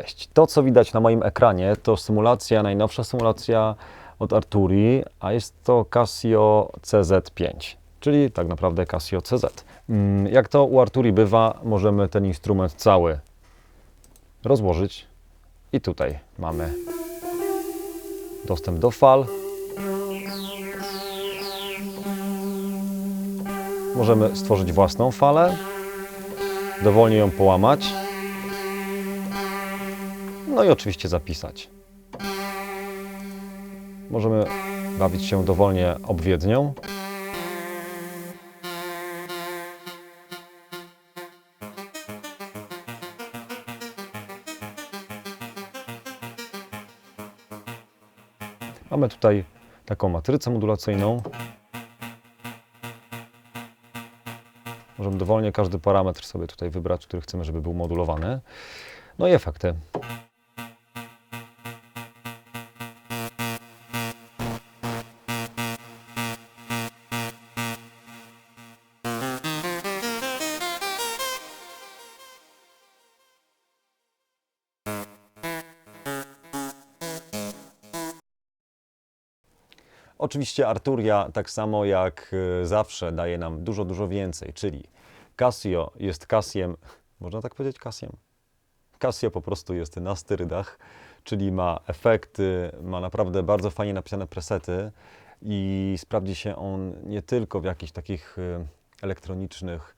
Cześć. To, co widać na moim ekranie, to symulacja, najnowsza symulacja od Arturi, a jest to Casio CZ5, czyli tak naprawdę Casio CZ. Mm, Jak to u Arturi bywa, możemy ten instrument cały rozłożyć i tutaj mamy dostęp do fal. Możemy stworzyć własną falę, dowolnie ją połamać. No i oczywiście zapisać. Możemy bawić się dowolnie obwiednią. Mamy tutaj taką matrycę modulacyjną. Możemy dowolnie każdy parametr sobie tutaj wybrać, który chcemy, żeby był modulowany. No i efekty. Oczywiście Arturia, tak samo jak y, zawsze, daje nam dużo, dużo więcej, czyli Casio jest Casiem, można tak powiedzieć Casiem? Casio po prostu jest na sterydach, czyli ma efekty, ma naprawdę bardzo fajnie napisane presety i sprawdzi się on nie tylko w jakichś takich y, elektronicznych,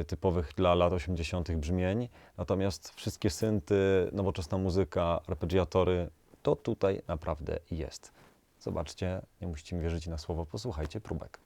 y, typowych dla lat 80. brzmień, natomiast wszystkie synty, nowoczesna muzyka, arpeggiatory, to tutaj naprawdę jest. Zobaczcie, nie musicie mi wierzyć na słowo, posłuchajcie próbek.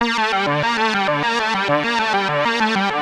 Thank you.